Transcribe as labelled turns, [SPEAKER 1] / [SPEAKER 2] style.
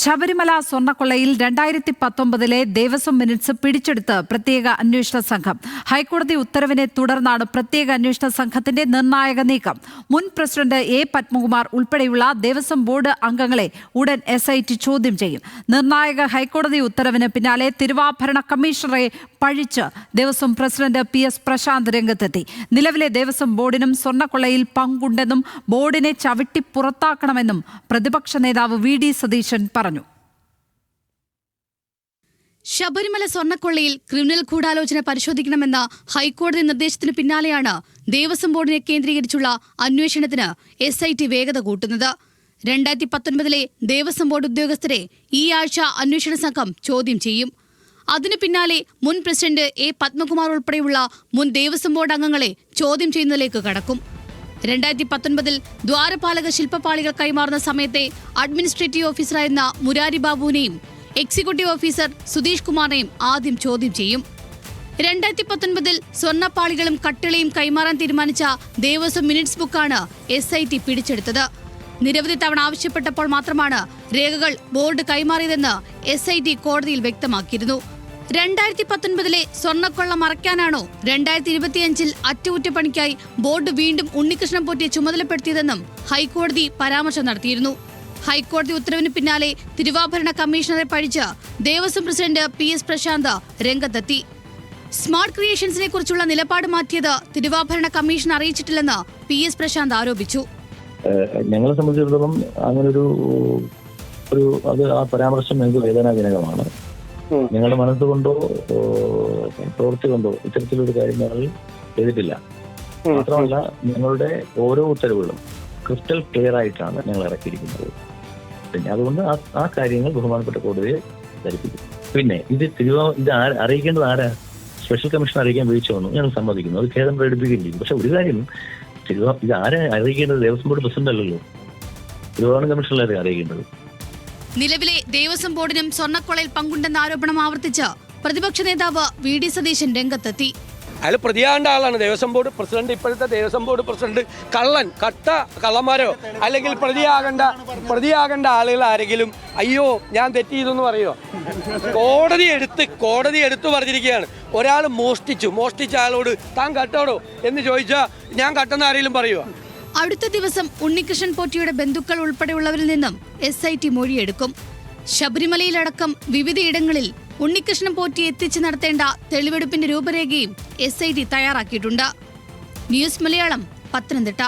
[SPEAKER 1] ശബരിമല സ്വർണക്കൊള്ളയിൽ രണ്ടായിരത്തി പത്തൊമ്പതിലെ ദേവസ്വം മിനിറ്റ്സ് പിടിച്ചെടുത്ത് പ്രത്യേക അന്വേഷണ സംഘം. ഹൈക്കോടതി ഉത്തരവിനെ തുടർന്നാണ് പ്രത്യേക അന്വേഷണ സംഘത്തിന്റെ നിർണായക നീക്കം. മുൻ പ്രസിഡന്റ് എ പത്മകുമാർ ഉൾപ്പെടെയുള്ള ദേവസ്വം ബോർഡ് അംഗങ്ങളെ ഉടൻ എസ് ചോദ്യം ചെയ്യും. നിർണായക ഹൈക്കോടതി ഉത്തരവിന് പിന്നാലെ തിരുവാഭരണ കമ്മീഷണറെ പഴിച്ച് Devaswom president P S Prashanth രംഗത്തെത്തി. നിലവിലെ ദേവസ്വം ബോർഡിനും സ്വർണക്കൊള്ളയിൽ പങ്കുണ്ടെന്നും ബോർഡിനെ ചവിട്ടി പുറത്താക്കണമെന്നും പ്രതിപക്ഷ നേതാവ് വി ഡി സതീശൻ പറഞ്ഞു.
[SPEAKER 2] ശബരിമല സ്വർണക്കൊള്ളയിൽ ക്രിമിനൽ ഗൂഢാലോചന പരിശോധിക്കണമെന്ന ഹൈക്കോടതി നിർദ്ദേശത്തിന് പിന്നാലെയാണ് ദേവസ്വം ബോർഡിനെ കേന്ദ്രീകരിച്ചുള്ള അന്വേഷണത്തിന് എസ് ഐ ടി വേഗത കൂട്ടുന്നത്. രണ്ടായിരത്തി പത്തൊൻപതിലെ ദേവസ്വം ബോർഡ് ഉദ്യോഗസ്ഥരെ ഈ ആഴ്ച അന്വേഷണ സംഘം ചോദ്യം ചെയ്യും. അതിനു പിന്നാലെ മുൻ പ്രസിഡന്റ് എ പത്മകുമാർ ഉൾപ്പെടെയുള്ള മുൻ ദേവസ്വം ബോർഡ് അംഗങ്ങളെ ചോദ്യം ചെയ്യുന്നതിലേക്ക് കടക്കും. രണ്ടായിരത്തി പത്തൊൻപതിൽ ദ്വാരപാലക ശില്പപാളികൾ കൈമാറുന്ന സമയത്തെ അഡ്മിനിസ്ട്രേറ്റീവ് ഓഫീസറായിരുന്ന മുരാരി ബാബുവിനെയും എക്സിക്യൂട്ടീവ് ഓഫീസർ സുധീഷ് കുമാറിനെയും ആദ്യം ചോദ്യം ചെയ്യും. രണ്ടായിരത്തി പത്തൊൻപതിൽ സ്വർണപ്പാളികളും കട്ടിളയും കൈമാറാൻ തീരുമാനിച്ച ദേവസ്വം മിനിറ്റ്സ് ബുക്കാണ് എസ് ഐ ടി പിടിച്ചെടുത്തത്. നിരവധി തവണ ആവശ്യപ്പെട്ടപ്പോൾ മാത്രമാണ് രേഖകൾ ബോർഡ് കൈമാറിയതെന്ന് എസ് ഐ ടി കോടതിയിൽ വ്യക്തമാക്കിയിരുന്നു. രണ്ടായിരത്തി പത്തൊൻപതിലെ സ്വർണക്കൊള്ള മറയ്ക്കാനാണോ രണ്ടായിരത്തി ഇരുപത്തിയഞ്ചിൽ അറ്റകുറ്റപ്പണിക്കായി ബോർഡ് വീണ്ടും ഉണ്ണികൃഷ്ണൻ പോറ്റിയെ ചുമതലപ്പെടുത്തിയതെന്നും ഹൈക്കോടതി പരാമർശം നടത്തിയിരുന്നു. ഹൈക്കോടതി ഉത്തരവിന് പിന്നാലെ തിരുവാഭരണ കമ്മീഷണറെ പഴിച്ച് Devaswom president P S Prashanth രംഗത്തെത്തി. സ്മാർട്ട് ക്രിയേഷൻസിനെ കുറിച്ചുള്ള നിലപാട് മാറ്റിയത് തിരുവാഭരണ കമ്മീഷൻ അറിയിച്ചിട്ടില്ലെന്ന് പി എസ് പ്രശാന്ത് ആരോപിച്ചു.
[SPEAKER 3] ഞങ്ങളെ സംബന്ധിച്ചിടത്തോളം അങ്ങനൊരു ഒരു അത് ആ പരാമർശം ഞങ്ങൾക്ക് വേദനാജനകമാണ്. ഞങ്ങളുടെ മനസ്സുകൊണ്ടോ പ്രവൃത്തി കൊണ്ടോ ഇത്തരത്തിലൊരു കാര്യം ഞങ്ങൾ ചെയ്തിട്ടില്ല. മാത്രമല്ല ഞങ്ങളുടെ ഓരോ ഉത്തരവുകളും ക്രിസ്റ്റൽ ക്ലിയർ ആയിട്ടാണ് ഞങ്ങൾ ഇറക്കിയിരിക്കുന്നത്. പിന്നെ അതുകൊണ്ട് ആ ആ കാര്യങ്ങൾ ബഹുമാനപ്പെട്ട കോടതിയെ ധരിപ്പിക്കും. പിന്നെ ഇത് തിരുവാ ഇത് അറിയിക്കേണ്ടത് ആരാ? സ്പെഷ്യൽ കമ്മീഷൻ അറിയിക്കാൻ വീഴ്ച വന്നു. ഞങ്ങൾ സമ്മതിക്കുന്നു. അത് ഖേദം പ്രകടിപ്പിക്കുകയും ചെയ്യും പക്ഷെ ഒരു കാര്യം തിരുവാ ഇത് ആരെ അറിയിക്കേണ്ടത്? ദേവസ്വം ബോർഡ് പ്രസിഡന്റ് അല്ലല്ലോ. തിരുവാഭരണ കമ്മീഷണറല്ലേ അറിയിക്കേണ്ടത്?
[SPEAKER 2] നിലവിലെ ദേവസ്വം ബോർഡിനും സ്വർണക്കൊളയിൽ പങ്കുണ്ടെന്ന ആരോപണം ആവർത്തിച്ച് പ്രതിപക്ഷ നേതാവ് വി. ഡി. സതീശൻ രംഗത്തെത്തി.
[SPEAKER 4] അയാൾ പ്രതിയാണ്ട ആളാണ്. ദേവസ്വം ബോർഡ് പ്രസിഡന്റ് ഇപ്പോഴത്തെ ദേവസ്വം ബോർഡ് പ്രസിഡന്റ് കള്ളൻ കട്ട കള്ളന്മാരോ? അല്ലെങ്കിൽ പ്രതിയാകേണ്ട പ്രതിയാകേണ്ട ആളുകൾ ആരെങ്കിലും? അയ്യോ ഞാൻ തെറ്റ് ചെയ്തെന്ന് പറയോ? കോടതി എടുത്ത് കോടതി എടുത്തു പറഞ്ഞിരിക്കുകയാണ്. ഒരാൾ മോഷ്ടിച്ചു. മോഷ്ടിച്ച ആളോട് താൻ കട്ടോടോ? എന്ന് ചോദിച്ചാൽ ഞാൻ കട്ടെന്ന് ആരെങ്കിലും പറയുമോ
[SPEAKER 2] അടുത്ത ദിവസം ഉണ്ണികൃഷ്ണൻ പോറ്റിയുടെ ബന്ധുക്കൾ ഉൾപ്പെടെയുള്ളവരിൽ നിന്നും എസ് ഐ ടി മൊഴിയെടുക്കും. ശബരിമലയിലടക്കം വിവിധയിടങ്ങളിൽ ഉണ്ണികൃഷ്ണൻ പോറ്റി എത്തിച്ചു നടത്തേണ്ട തെളിവെടുപ്പിന്റെ രൂപരേഖയും എസ് തയ്യാറാക്കിയിട്ടുണ്ട്. ന്യൂസ് മലയാളം പത്തനംതിട്ട.